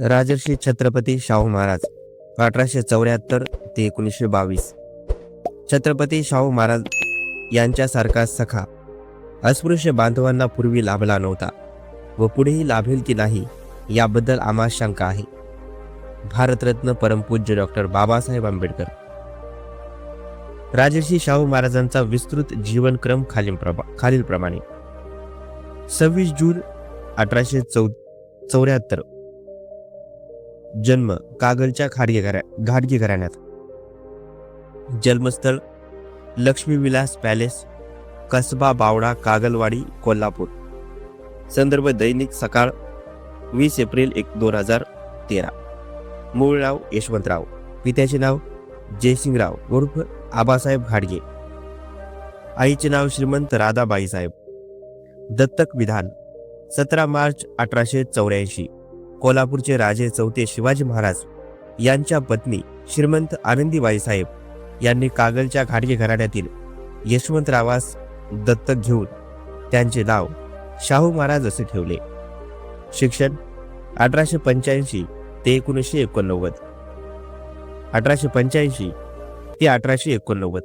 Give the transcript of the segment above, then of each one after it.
राजर्षी छत्रपती शाहू महाराज अठराशे चौऱ्याहत्तर ते एकोणीसशे बावीस. छत्रपती शाहू महाराज यांच्यासारखा सखा अस्पृश्य बांधवांना पूर्वी लाभला नव्हता व पुढेही लाभेल की नाही याबद्दल आम्हा शंका आहे. भारतरत्न परमपूज्य डॉक्टर बाबासाहेब आंबेडकर. राजर्षी शाहू महाराजांचा विस्तृत जीवनक्रम खालील खालीलप्रमाणे. सव्वीस जून अठराशे चौ चौऱ्याहत्तर जन्म कागलच्या खाडगे घरा घाटगे घराण्यात जन्मस्थळ लक्ष्मीविलास पॅलेस कसबा बावडा कागलवाडी कोल्हापूर. संदर्भ दैनिक सकाळ वीस एप्रिल एक दोन हजार तेरा. मूळ नाव यशवंतराव. पित्याचे नाव जयसिंगराव उर्फ आबासाहेब घाडगे आईचे नाव श्रीमंत राधाबाई साहेब दत्तक विधान सतरा मार्च अठराशे चौऱ्याऐंशी. कोल्हापूरचे राजे चौथे शिवाजी महाराज यांच्या पत्नी श्रीमंत आनंदीबाई साहेब यांनी कागलच्या घाटगे घराण्यातील यशवंतरावास दत्तक घेऊन त्यांचे नाव शाहू महाराज असे ठेवले. शिक्षण अठराशे पंच्याऐंशी ते एकोणीसशे एकोणनव्वद. अठराशे पंच्याऐंशी ते अठराशे एकोणनव्वद.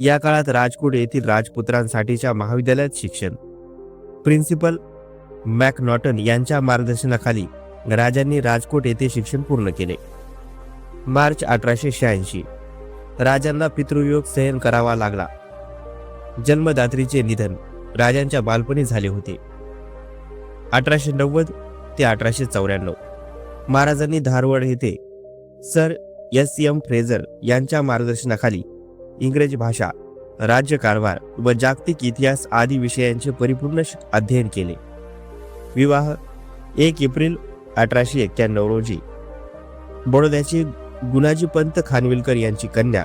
या काळात राजकोट येथील राजपुत्रांसाठीच्या महाविद्यालयात शिक्षण. प्रिन्सिपल मॅकनॉटन यांच्या मार्गदर्शनाखाली राजांनी राजकोट येथे शिक्षण पूर्ण केले. मार्च अठराशे शहाऐंशी. राजांना पितृयोग सहन करावा लागला. जन्मदात्रीचे निधन राजांच्या बालपणी झाले होते. अठराशे नव्वद ते अठराशे चौऱ्याण्णव. महाराजांनी धारवड येथे सर एस. एम. फ्रेझर यांच्या मार्गदर्शनाखाली इंग्रजी भाषा राज्यकारभार व जागतिक इतिहास आदी विषयांचे परिपूर्ण श- अध्ययन केले. विवाह एक एप्रिल अठराशे एक्क्याण्णव रोजी. बडोद्याचे गुणाजी पंत खानविलकर यांची कन्या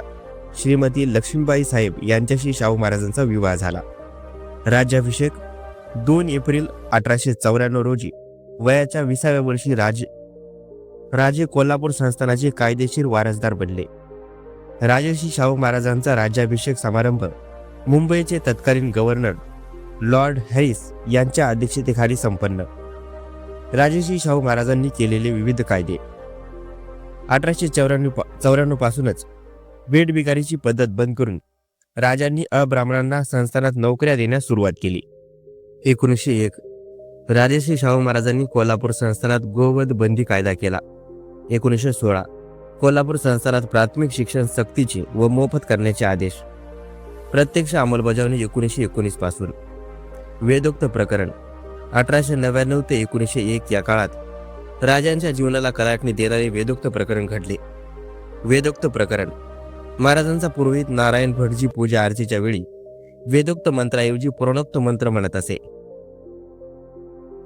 श्रीमती लक्ष्मीबाई साहेब यांच्याशी शाहू महाराजांचा विवाह झाला. राज्याभिषेक दोन एप्रिल अठराशे चौऱ्याण्णव रोजी वयाच्या विसाव्या वर्षी राज राजे कोल्हापूर संस्थानाचे कायदेशीर वारसदार बनले. राजर्षी शाहू महाराजांचा राज्याभिषेक समारंभ मुंबईचे तत्कालीन गव्हर्नर लॉर्ड हॅरिस यांच्या अध्यक्षतेखाली संपन्न. राजर्षी शाहू महाराजांनी केलेले विविध कायदे. अठराशे चौऱ्याण्णव चौऱ्याण्णव पासूनच वेठबिगारीची पद्धत बंद करून राजांनी अब्राह्मणांना संस्थानात नोकऱ्या देण्यास सुरुवात केली. एकोणीसशे एक राजर्षी शाहू महाराजांनी कोल्हापूर संस्थानात गोवध बंदी कायदा केला. एकोणीसशे सोळा कोल्हापूर संस्थानात प्राथमिक शिक्षण सक्तीचे व मोफत करण्याचे आदेश. प्रत्यक्ष अंमलबजावणी एकोणीसशे एकोणीसपासून. वेदोक्त प्रकरण अठराशे नव्याण्णव ते एकोणीसशे एक या काळात राजांच्या जीवनाला कलाटणी देणारे वेदोक्त प्रकरण घडले. वेदोक्त प्रकरण. महाराजांचा पुरोहित नारायण भटजी पूजा आरतीच्या वेळी वेदोक्त मंत्राऐवजी पुराणोक्त मंत्र म्हणत असे.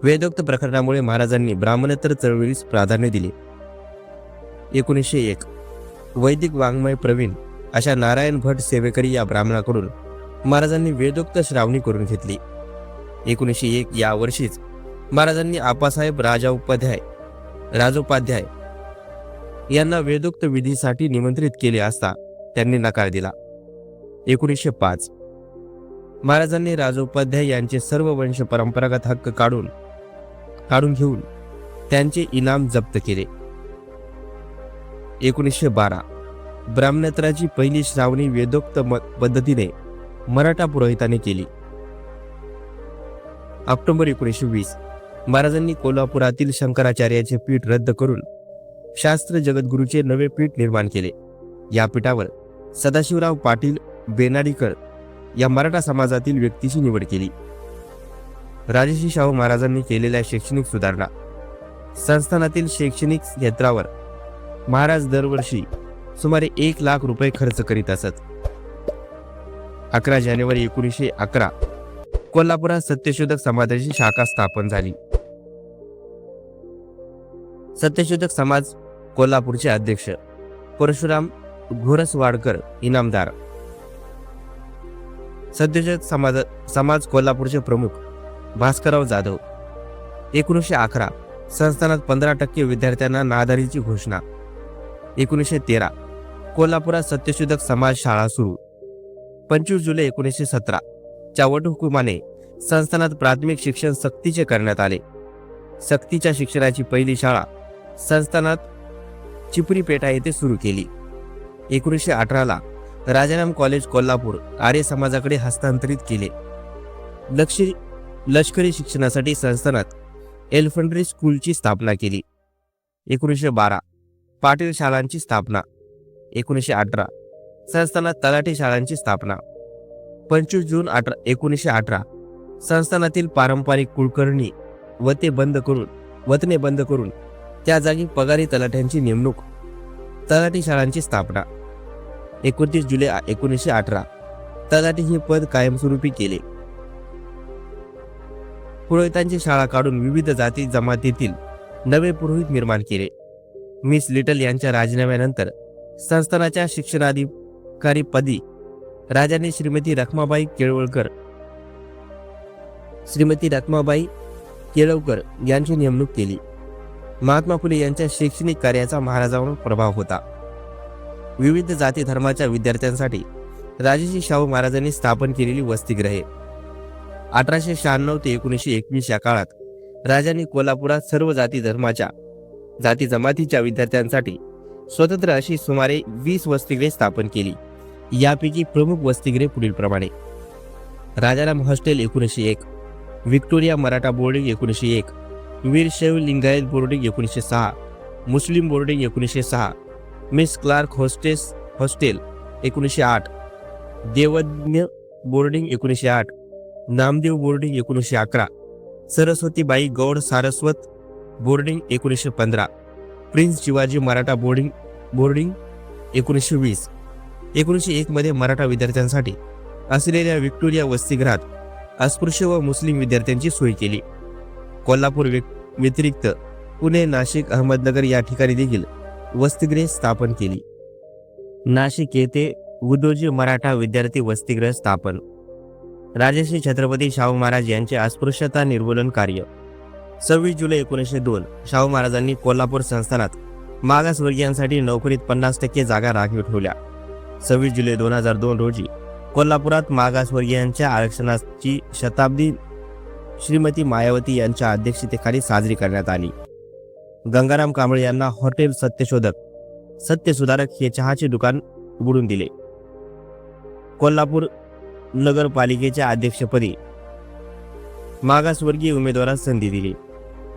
वेदोक्त प्रकरणामुळे महाराजांनी ब्राह्मणेतर चळवळीस प्राधान्य दिले. एकोणीसशे एक. वैदिक वाङ्मय प्रवीण अशा नारायण भट सेवेकरी या ब्राह्मणाकडून महाराजांनी वेदोक्त श्रावणी करून घेतली. एकोणीसशे एक या वर्षीच. महाराजांनी आपासाहेब राजा उपाध्याय राजोपाध्याय यांना वेदोक्त विधीसाठी निमंत्रित केले असता त्यांनी नकार दिला. एकोणीसशे पाच. महाराजांनी राजोपाध्याय यांचे सर्व वंश परंपरागत हक्क काढून काढून घेऊन त्यांचे इनाम जप्त केले. एकोणीसशे बारा. ब्राह्मणत्राची पहिली श्रावणी वेदोक्त म- पद्धतीने मराठा पुरोहिताने केली. ऑक्टोबर एकोणीसशे वीस. महाराजांनी कोल्हापुरातील शंकराचार्याचे पीठ रद्द करून शास्त्र जगद्गुरूचे नवे पीठ निर्माण केले. या पीठावर सदाशिवराव पाटील बेनाडीकर या मराठा समाजातील व्यक्तीची निवड केली. राजश्री शाहू महाराजांनी केलेल्या शैक्षणिक सुधारणा. संस्थानातील शैक्षणिक क्षेत्रावर महाराज दरवर्षी सुमारे एक लाख रुपये खर्च करीत असत. अकरा जानेवारी एकोणीसशे अकरा कोल्हापुरात सत्यशोधक समाजाची शाखा स्थापन झाली. सत्यशोधक समाज कोल्हापूरचे अध्यक्ष परशुराम घोरसवाडकर इनामदार. सत्यशोधक समाज समाज कोल्हापूरचे प्रमुख भास्करराव जाधव. एकोणीसशे अकरा संस्थानात पंधरा टक्के विद्यार्थ्यांना नादारीची घोषणा. एकोणीसशे तेरा कोल्हापुरात सत्यशोधक समाज शाळा सुरू. पंचवीस जुलै एकोणीसशे सतरा. च्या वटहुकुमाने संस्थानात प्राथमिक शिक्षण सक्तीचे करण्यात आले. सक्तीच्या शिक्षणाची पहिली शाळा संस्थानात चिपरी पेठा येथे सुरू केली. एकोणीसशे अठराला राजाराम कॉलेज कोल्हापूर आर्य समाजाकडे हस्तांतरित केले. लक्ष लष्करी शिक्षणासाठी संस्थानात एल्फंड्री स्कूलची स्थापना केली. एकोणीसशे बारा पाटील शाळांची स्थापना. एकोणीसशे अठरा संस्थानात तलाठी शाळांची स्थापना. पंचवीस जून अठरा एकोणीसशे अठरा. संस्थानातील पारंपरिक कुलकर्णी वते बंद करून वतने बंद करून त्या जागी पगारी तलाठ्यांची नेमणूक तलाठी शाळांची स्थापना. एकोणतीस जुलै एकोणीसशे अठरा. तलाठी हे पद कायमस्वरूपी केले. पुरोहितांची शाळा काढून विविध जाती जमातीतील नवे पुरोहित निर्माण केले. मिस लिटल यांच्या राजीनाम्यानंतर संस्थानाच्या शिक्षणाधिकारी पदी राजाने श्रीमती रखमाबाई केळवळकर श्रीमती रखमाबाई केळवकर यांची नेमणूक केली. महात्मा फुले यांच्या शैक्षणिक कार्याचा महाराजांवर प्रभाव होता. विविध जाती धर्माच्या विद्यार्थ्यांसाठी राजेजी शाहू महाराजांनी स्थापन केलेली वसतिगृहे. अठराशे शहाण्णव ते एकोणीसशे एकवीस या काळात राजांनी कोल्हापुरात सर्व जाती धर्माच्या जाती जमातीच्या विद्यार्थ्यांसाठी स्वतंत्र अशी सुमारे वीस वसतिगृहे स्थापन केली. यापैकी प्रमुख वसतिगृहे पुढीलप्रमाणे. राजाराम हॉस्टेल एकोणीसशे एक व्हिक्टोरिया मराठा बोर्डिंग एकोणीसशे एक वीरशैव लिंगायत बोर्डिंग एकोणीसशे सहा मुस्लिम बोर्डिंग एकोणीसशे सहा मिस क्लार्क हॉस्टेस हॉस्टेल एकोणीसशे आठ देवज्ञ बोर्डिंग एकोणीसशे आठ नामदेव बोर्डिंग एकोणीसशे अकरा सरस्वतीबाई गौड सारस्वत बोर्डिंग एकोणीसशे पंधरा Prince Shivaji Maratha boarding boarding एकोणीसशे वीस. एकोणीसशे एकमध्ये मराठा विद्यार्थ्यांसाठी असलेल्या व्हिक्टोरिया वसतिगृहात अस्पृश्य व मुस्लिम विद्यार्थ्यांची सोय केली. कोल्हापूर व्यतिरिक्त पुणे नाशिक अहमदनगर या ठिकाणी देखील वसतिगृहे स्थापन केली. नाशिक येथे उदोजी मराठा विद्यार्थी वसतिगृह स्थापन. राजश्री छत्रपती शाहू महाराज यांचे अस्पृश्यता निर्मूलन कार्य. सव्वीस जुलै एकोणीसशे दोन शाहू महाराजांनी कोल्हापूर संस्थानात मागासवर्गीयांसाठी नोकरीत पन्नास टक्के जागा राखीव ठेवल्या. सव्वीस जुलै दोन हजार दोन रोजी कोल्हापुरात मागासवर्गीयांच्या आरक्षणाची शताब्दी श्रीमती मायावती यांच्या अध्यक्षतेखाली साजरी करण्यात आली. गंगाराम कांबळे यांना हॉटेल सत्यशोधक सत्यसुधारक हे चहाचे दुकान उघडून दिले. कोल्हापूर नगरपालिकेच्या अध्यक्षपदी मागासवर्गीय उमेदवारास संधी दिली.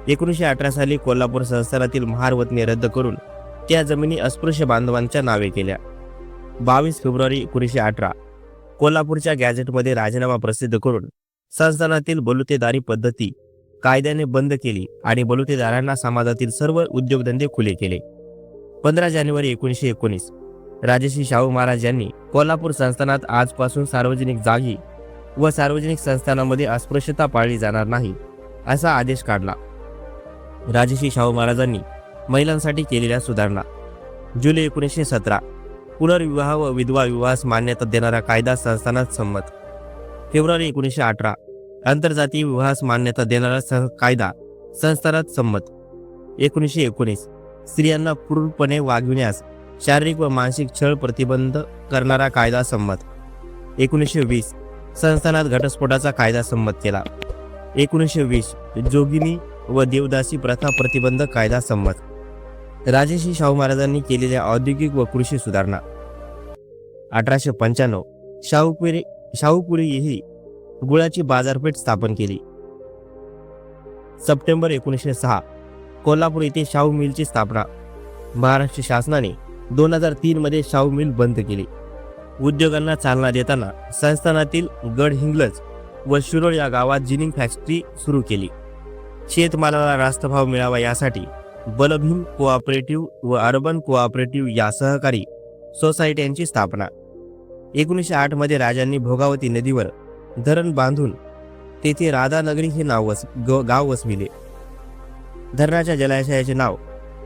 एकोणीसशे अठरा साली कोल्हापूर संस्थानातील महारवतने रद्द करून त्या जमिनी अस्पृश्य बांधवांच्या नावे केल्या. बावीस फेब्रुवारी एकोणीसशे अठरा. कोल्हापूरच्या गॅझेटमध्ये राजीनामा प्रसिद्ध करून संस्थानातील बलुतेदारी पद्धती कायद्याने बंद केली आणि बलुतेदारांना समाजातील सर्व उद्योगधंदे खुले केले. पंधरा जानेवारी एकोणीसशे एकोणीस. राजश्री शाहू महाराज यांनी कोल्हापूर संस्थानात आजपासून सार्वजनिक जागी व सार्वजनिक संस्थानामध्ये अस्पृश्यता पाळली जाणार नाही असा आदेश काढला. राजश्री शाहू महाराजांनी महिलांसाठी केलेल्या सुधारणा. जुलै एकोणीसशे सतरा. पुनर्विवाह व विधवा विवाहास मान्यता देणारा कायदा संस्थानात संमत. फेब्रुवारी एकोणीसशे अठरा. आंतरजातीय विवाहास मान्यता देणारा सं कायदा संस्थानात संमत. एकोणीसशे एकोणीस. स्त्रियांना पूर्णपणे वागविण्यास शारीरिक व मानसिक छळ प्रतिबंध करणारा कायदा संमत. एकोणीसशे वीस. संस्थानात घटस्फोटाचा कायदा संमत केला. एकोणीसशे वीस. जोगिनी व देवदासी प्रथा प्रतिबंध कायदा संमत. राजेशी शाहू महाराजांनी केलेल्या औद्योगिक व कृषी सुधारणा. अठराशे पंच्याण्णव शाहूपुरी शाहूपुरी येथे गुळाची बाजारपेठ स्थापन केली. सप्टेंबर एकोणीसशे सहा कोल्हापूर येथे शाहू मिलची स्थापना. महाराष्ट्र शासनाने दोन हजार तीनमध्ये शाहू मिल बंद केली. उद्योगांना चालना देताना संस्थानातील गडहिंग्लज व शिरोळ या गावात जिनिंग फॅक्टरी सुरू केली. शेतमालाला रास्त भाव मिळावा यासाठी बलभीम कोऑपरेटिव्ह व अर्बन कोऑपरेटिव्ह या सहकारी सोसायट्यांची स्थापना. एकोणीसशे आठमध्ये राजांनी भोगावती नदीवर धरण बांधून तेथे राधानगरी हे नाव वस ग- गाव वसविले. धरणाच्या जलाशयाचे नाव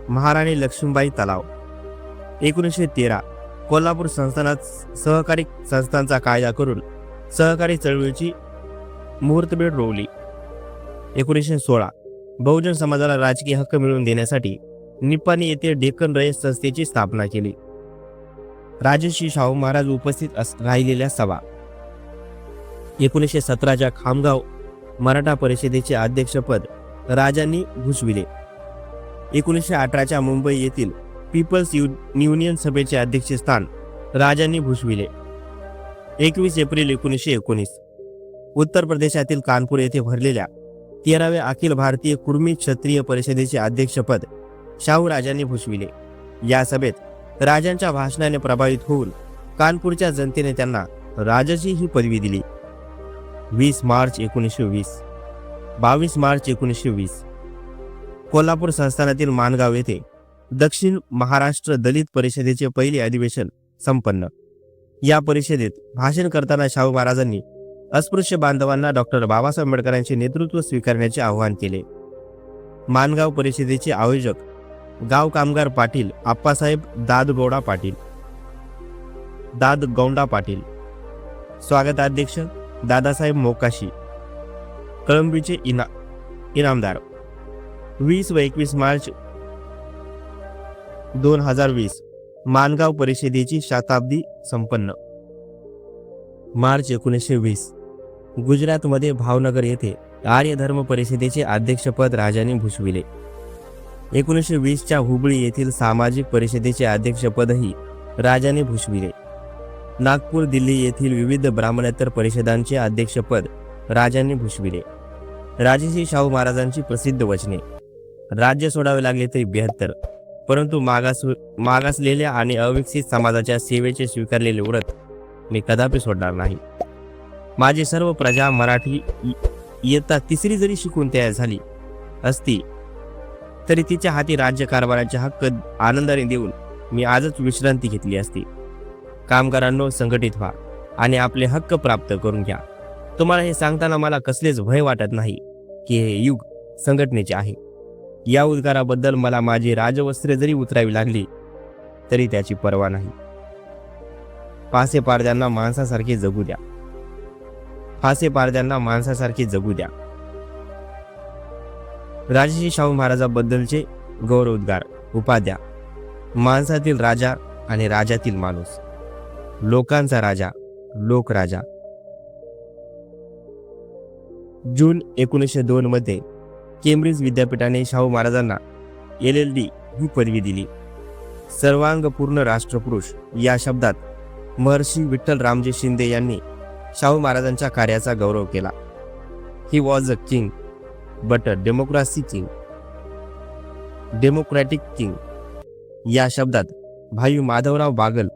महाराणी लक्ष्मीबाई तलाव. एकोणीसशे तेरा कोल्हापूर संस्थानात सहकारी संस्थांचा कायदा करून सहकारी चळवळीची मुहूर्तबेड रोवली. एकोणीसशे सोळा बहुजन समाजाला राजकीय हक्क मिळवून देण्यासाठी निप्पाणी येथे डेक्कन रयत संस्थेची स्थापना केली. राजश्री शाहू महाराज उपस्थित राहिलेल्या सभा. एकोणीसशे सतराच्या खामगाव मराठा परिषदेचे अध्यक्षपद राजांनी भूषविले. एकोणीसशे अठराच्या मुंबई येथील पीपल्स यु युनियन सभेचे अध्यक्षस्थान राजांनी भूषविले. एकवीस एप्रिल एकोणीसशे एकोणीस उत्तर प्रदेशातील कानपूर येथे भरलेल्या तेराव्या अखिल भारतीय कुर्मी क्षत्रिय परिषदेचे अध्यक्षपद शाहू राजांनी भूषविले. या सभेत राजांच्या भाषणाने प्रभावित होऊन कानपूरच्या जनतेने त्यांना राजाची ही पदवी दिली. वीस मार्च एकोणीसशे वीस. बावीस मार्च एकोणीसशे वीस. कोल्हापूर संस्थानातील माणगाव येथे दक्षिण महाराष्ट्र दलित परिषदेचे पहिले अधिवेशन संपन्न. या परिषदेत भाषण करताना शाहू महाराजांनी अस्पृश्य बांधवांना डॉक्टर बाबासाहेब आंबेडकरांचे नेतृत्व स्वीकारण्याचे आवाहन केले. मानगाव परिषदेचे आयोजक गाव कामगार पाटील आप्पासाहेब दादगौडा पाटील. दादगौंडा पाटील. स्वागताध्यक्ष दादासाहेब मोकाशी. कळंबीचे इना इनामदार. वीस व एकवीस मार्च दोन हजार वीस. मानगाव परिषदेची शताब्दी संपन्न. मार्च एकोणीसशे वीस. गुजरातमध्ये भावनगर येथे आर्य धर्म परिषदेचे अध्यक्षपद राजाने भूषविले. एकोणीसशे वीसच्या हुबळी येथील सामाजिक परिषदेचे अध्यक्षपदही राजाने भूषविले. नागपूर दिल्ली येथील विविध ब्राह्मणेतर परिषदांचे अध्यक्षपद राजांनी भूषविले. राजेशी शाहू महाराजांची प्रसिद्ध वचने. राज्य सोडावे लागले तरी बेहत्तर परंतु मागास मागासलेल्या आणि अविकसित समाजाच्या सेवेचे स्वीकारलेले व्रत मी कदापि सोडणार नाही. माझी सर्व प्रजा मराठी इयत्ता तिसरी जरी शिकून तयार झाली असती तरी तिच्या हाती राज्यकारभाराचे हक्क आनंदाने देऊन मी आजच विश्रांती घेतली असती. कामगारांनो संघटित व्हा आणि आपले हक्क प्राप्त करून घ्या. तुम्हाला हे सांगताना मला कसलेच भय वाटत नाही की हे युग संघटनेचे आहे. या उद्गाराबद्दल मला माझी राजवस्त्रे जरी उतरावी लागली तरी त्याची पर्वा नाही. फासे पारद्यांना माणसासारखे जगू द्या. फासे पारद्यांना माणसासारखे जगू द्या. राजश्री शाहू महाराजाबद्दलचे गौरवोद्गार. उपाध्या. माणसातील राजा आणि राजातील माणूस. लोकांचा राजा लोकराजा. जून एकोणीसशे दोन मध्ये केम्ब्रिज विद्यापीठाने शाहू महाराजांना एल एल डी ही पदवी दिली. सर्वांगपूर्ण राष्ट्रपुरुष या शब्दात महर्षी विठ्ठल रामजी शिंदे यांनी शाहू महाराजांच्या कार्याचा गौरव केला. He was a king but a democracy king democratic king या शब्दात भाई माधवराव बागल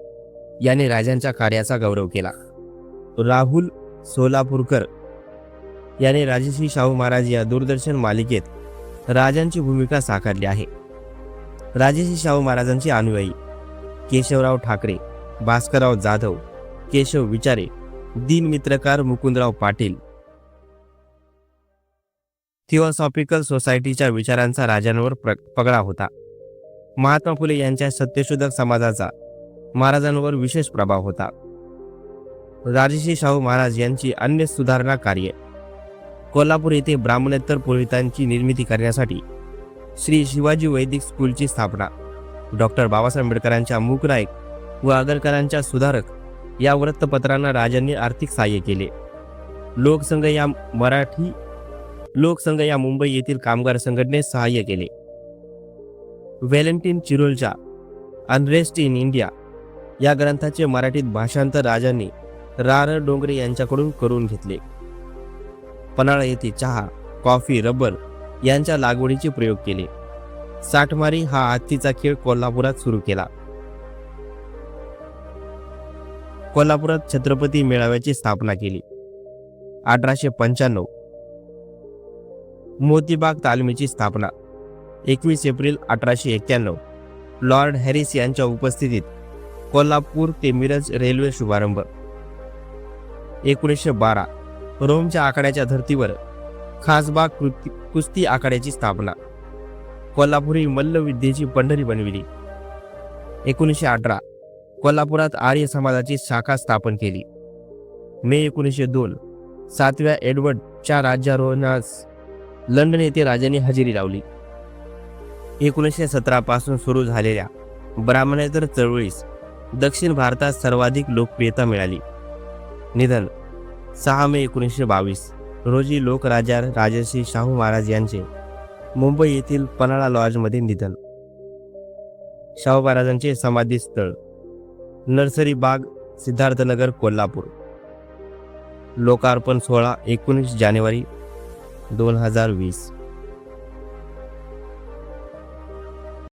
याने राजांच्या कार्याचा गौरव केला. राहुल सोलापूरकर याने राजश्री शाहू महाराज या दूरदर्शन मालिकेत राजांची भूमिका साकारली आहे. राजश्री शाहू महाराजांचे अनुयायी केशवराव ठाकरे भास्करराव जाधव केशव विचारे दिनमित्रकार मुकुंदराव पाटील थिओसॉफिकल सोसायटीच्या विचारांचा राजांवर प्र पगडा होता. महात्मा फुले यांच्या सत्यशोधक समाजाचा महाराजांवर विशेष प्रभाव होता. राजश्री शाहू महाराज यांची अन्य सुधारणा कार्य. कोल्हापूर येथे ब्राह्मणेतर पुरोहितांची निर्मिती करण्यासाठी श्री शिवाजी वैदिक स्कूलची स्थापना. डॉक्टर बाबासाहेब आंबेडकरांच्या मूकनायक व आगरकरांच्या सुधारक या वृत्तपत्रांना राजांनी आर्थिक सहाय्य केले. लोकसंघ या मराठी लोकसंघ या मुंबई येथील कामगार संघटनेस सहाय्य केले. व्हॅलेंटिन चिरोलच्या अनरेस्ट इन इंडिया या ग्रंथाचे मराठीत भाषांतर राजांनी रार डोंगरे यांच्याकडून करून घेतले. पन्हाळा येथे चहा कॉफी रबर यांच्या लागवडीचे प्रयोग केले. साठमारी हा हत्तीचा खेळ कोल्हापुरात सुरू केला. कोल्हापुरात छत्रपती मेळाव्याची स्थापना केली. अठराशे पंच्याण्णव मोतीबाग तालमीची स्थापना. एकवीस एप्रिल अठराशे एक्क्याण्णव. लॉर्ड हॅरिस यांच्या उपस्थितीत कोल्हापूर ते मिरज रेल्वे शुभारंभ. एकोणीसशे बारा. रोमच्या आखाड्याच्या धर्तीवर खासबाग कृती कुस्ती आखाड्याची स्थापना. कोल्हापुरी मल्लविद्येची पंढरी बनविली. एकोणीसशे अठरा. कोल्हापुरात आर्य समाजाची शाखा स्थापन केली. मे एकोणीसशे दोन. सातव्या एडवर्डच्या राज्यारोहणास लंडन येथे राजांनी हजेरी लावली. एकोणीसशे सतरापासून सुरू झालेल्या ब्राह्मणेतर चळवळीस दक्षिण भारतात सर्वाधिक लोकप्रियता मिळाली. निधन सहा मे एकोणीसशे बावीस रोजी लोकराजा राजर्षी शाहू महाराज यांचे मुंबई येथील पन्हाळा लॉजमध्ये निधन. शाहू महाराजांचे समाधी स्थळ नर्सरी बाग सिद्धार्थनगर कोल्हापूर. लोकार्पण सोहळा एकोणीस जानेवारी दोन हजार वीस.